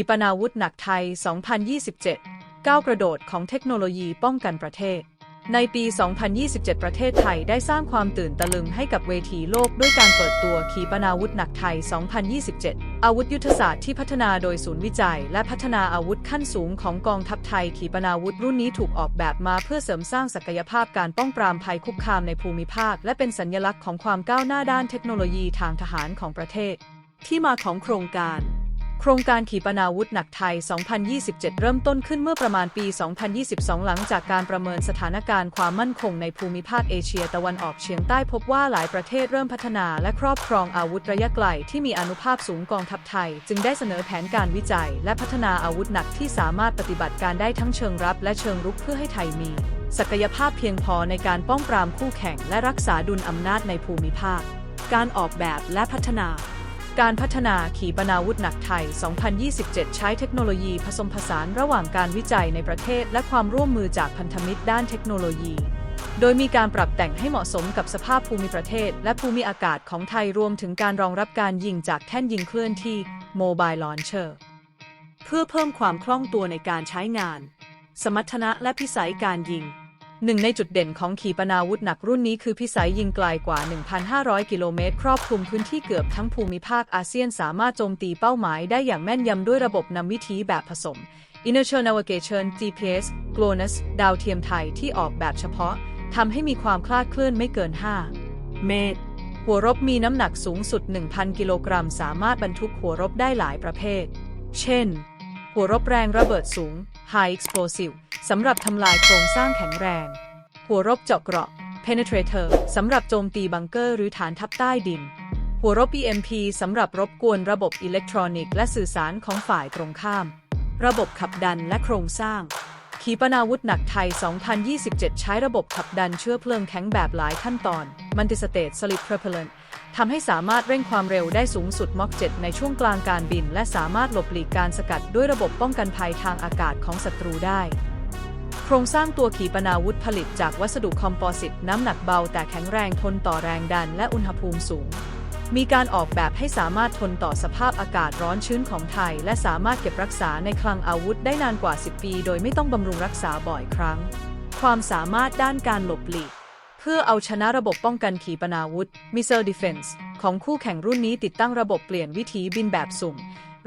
ขีปนาวุธหนักไทย 2027 ก้าวกระโดดของเทคโนโลยีป้องกันประเทศ ในปี 2027 ประเทศไทยได้สร้างความตื่นตะลึงให้กับเวทีโลกด้วยการเปิดตัวขีปนาวุธหนักไทย 2027 อาวุธยุทธศาสตร์ที่พัฒนาโดยศูนย์วิจัย และพัฒนาอาวุธขั้นสูงของกองทัพไทย ขีปนาวุธรุ่นนี้ถูกออกแบบมาเพื่อเสริมสร้างศักยภาพการป้องปรามภัยคุกคามในภูมิภาค และเป็นสัญลักษณ์ของความก้าวหน้าด้านเทคโนโลยีทางทหารของประเทศ ที่มาของโครงการ โครงการขีปนาวุธหนักไทย 2027 เริ่มต้นขึ้นเมื่อประมาณปี 2022 หลังจากการประเมินสถานการณ์ความมั่นคงในภูมิภาคเอเชียตะวันออกเฉียงใต้พบว่าหลายประเทศเริ่มพัฒนาและครอบครองอาวุธระยะไกลที่มีอนุภาพสูงกองทัพไทย จึงได้เสนอแผนการวิจัย และพัฒนาอาวุธหนักที่สามารถปฏิบัติการได้ทั้งเชิงรับ และเชิงรุกเพื่อให้ไทยมี ศักยภาพเพียงพอในการป้องปรามคู่แข่ง และรักษาดุลอำนาจในภูมิภาค การออกแบบและพัฒนา การพัฒนาขีปนาวุธหนักไทย 2027 ใช้เทคโนโลยีผสมผสานระหว่างการวิจัยในประเทศ และความร่วมมือจากพันธมิตรด้านเทคโนโลยี โดยมีการปรับแต่งให้เหมาะสมกับสภาพภูมิประเทศ และภูมิอากาศของไทยรวมถึงการรองรับการยิงจากแท่นยิงเคลื่อนที่ Mobile Launcher เพื่อเพิ่มความคล่องตัวในการใช้งาน สมรรถนะและพิสัยการยิง หนึ่งในจุดเด่นของขีปนาวุธหนักรุ่นนี้คือพิสัยยิงไกลกว่า 1,500 กิโลเมตร ครอบคลุมพื้นที่เกือบทั้งภูมิภาคอาเซียนสามารถโจมตีเป้าหมายได้อย่างแม่นยำด้วยระบบนำวิธีแบบผสม Inertial Navigation GPS GLONASS ดาวเทียมไทยที่ออกแบบเฉพาะทำให้มีความคลาดเคลื่อนไม่เกิน 5 เมตร หัวรบมีน้ำหนักสูงสุด 1,000 กิโลกรัม สามารถบรรทุกหัวรบได้หลายประเภท เช่น หัวรบแรงระเบิดสูง High Explosive สำหรับทำลายโครงสร้างแข็งแรง หัวรบเจาะเกราะ Penetrator สำหรับโจมตีบังเกอร์หรือฐานทัพใต้ดิน หัวรบ EMP สำหรับรบกวนระบบอิเล็กทรอนิกส์และสื่อสารของฝ่ายตรงข้าม ระบบขับดันและโครงสร้าง ขีปนาวุธหนักไทย 2027 ใช้ระบบขับดันเชื้อเพลิงแข็งแบบหลายขั้นตอน Multi-State Solid Propellant ทำให้สามารถเร่งความเร็วได้สูงสุดมอก7ในช่วงกลางการบิน และสามารถหลบหลีกการสกัดด้วยระบบป้องกันภัยทางอากาศของศัตรูได้ ครงสร้างตัวขีปนาวุธผลิตจากวัสดุคอมโพสิตน้ำหนักเบาแต่แข็งแรงทนต่อแรงดันและอุณหภูมิสูง มีการออกแบบให้สามารถทนต่อสภาพอากาศร้อนชื้นของไทย และสามารถเก็บรักษาในคลังอาวุธได้นานกว่า 10 ปี โดยไม่ต้องบำรุงรักษาบ่อยครั้ง ความสามารถด้านการหลบหลีก เพื่อเอาชนะระบบป้องกันขีปนาวุธ Missile Defense ของคู่แข่งรุ่นนี้ติดตั้งระบบเปลี่ยนวิถีบินแบบสุ่ม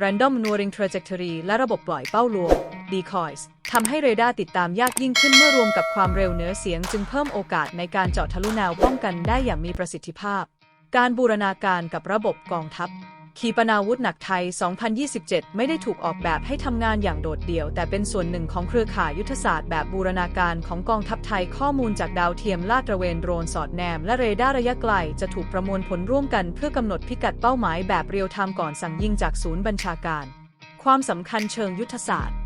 Random Maneuvering Trajectory และระบบปล่อยเป้าลวง Decoys ทำให้เรดาร์ติดตามยากยิ่งขึ้นเมื่อรวมกับความเร็วเหนือเสียงจึงเพิ่มโอกาสในการเจาะทะลุแนวป้องกันได้อย่างมีประสิทธิภาพ การบูรณาการกับระบบกองทัพ ขีปนาวุธหนักไทย 2027 ไม่ได้ถูกออกแบบให้ทำงานอย่างโดดเดี่ยว แต่เป็นส่วนหนึ่งของเครือข่ายยุทธศาสตร์แบบบูรณาการของกองทัพไทยข้อมูลจากดาวเทียมลาดตระเวนโดรนสอดแนม และเรดาร์ระยะไกลจะถูกประมวลผลร่วมกันเพื่อกำหนดพิกัดเป้าหมายแบบเรียลไทม์ก่อนสั่งยิงจากศูนย์บัญชาการ ความสำคัญเชิงยุทธศาสตร์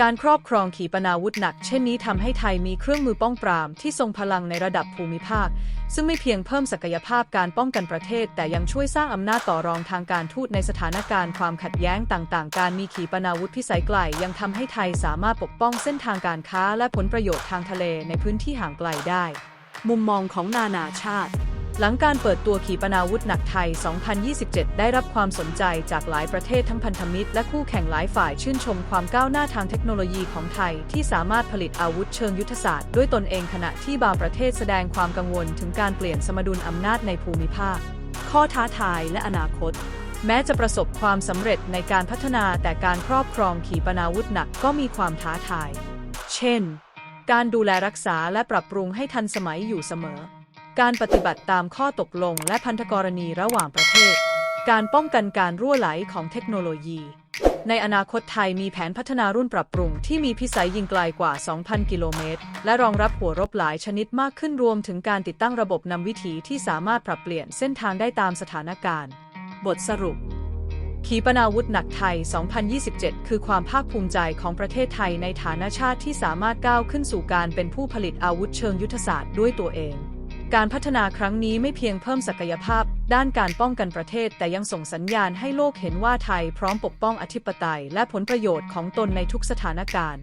การครอบครองขีปนาวุธหนักเช่นนี้ทำให้ไทยมีเครื่องมือป้องปรามที่ทรงพลังในระดับภูมิภาค ซึ่งไม่เพียงเพิ่มศักยภาพการป้องกันประเทศ แต่ยังช่วยสร้างอำนาจต่อรองทางการทูตในสถานการณ์ความขัดแย้งต่างๆ การมีขีปนาวุธพิสัยไกล ยังทำให้ไทยสามารถปกป้องเส้นทางการค้าและผลประโยชน์ทางทะเลในพื้นที่ห่างไกลได้ มุมมองของนานาชาติ หลังการเปิดตัวขีปนาวุธหนักไทย 2027 ได้รับความสนใจจากหลายประเทศทั้งพันธมิตรและคู่แข่งหลายฝ่ายชื่นชมความก้าวหน้าทางเทคโนโลยีของไทยที่สามารถผลิตอาวุธเชิงยุทธศาสตร์ด้วยตนเองขณะที่บางประเทศแสดงความกังวลถึงการเปลี่ยนสมดุลอำนาจในภูมิภาค ข้อท้าทายและอนาคต แม้จะประสบความสำเร็จในการพัฒนาแต่การครอบครองขีปนาวุธหนักก็มีความท้าทาย เช่น การดูแลรักษาและปรับปรุงให้ทันสมัยอยู่เสมอ การปฏิบัติตามข้อตกลงและพันธกรณีระหว่างประเทศ การป้องกันการรั่วไหลของเทคโนโลยี ในอนาคตไทยมีแผนพัฒนารุ่นปรับปรุงที่มีพิสัยยิงไกลกว่า 2,000 กิโลเมตร และรองรับหัวรบหลายชนิดมากขึ้นรวมถึงการติดตั้งระบบนำวิถีที่สามารถปรับเปลี่ยนเส้นทางได้ตามสถานการณ์ บทสรุป ขีปนาวุธหนักไทย 2027 คือความภาคภูมิใจของประเทศไทยในฐานะชาติที่สามารถก้าวขึ้นสู่การเป็นผู้ผลิตอาวุธเชิงยุทธศาสตร์ด้วยตัวเอง การพัฒนาครั้งนี้ไม่เพียงเพิ่มศักยภาพ ด้านการป้องกันประเทศ แต่ยังส่งสัญญาณให้โลกเห็นว่าไทยพร้อมปกป้องอธิปไตย และผลประโยชน์ของตนในทุกสถานการณ์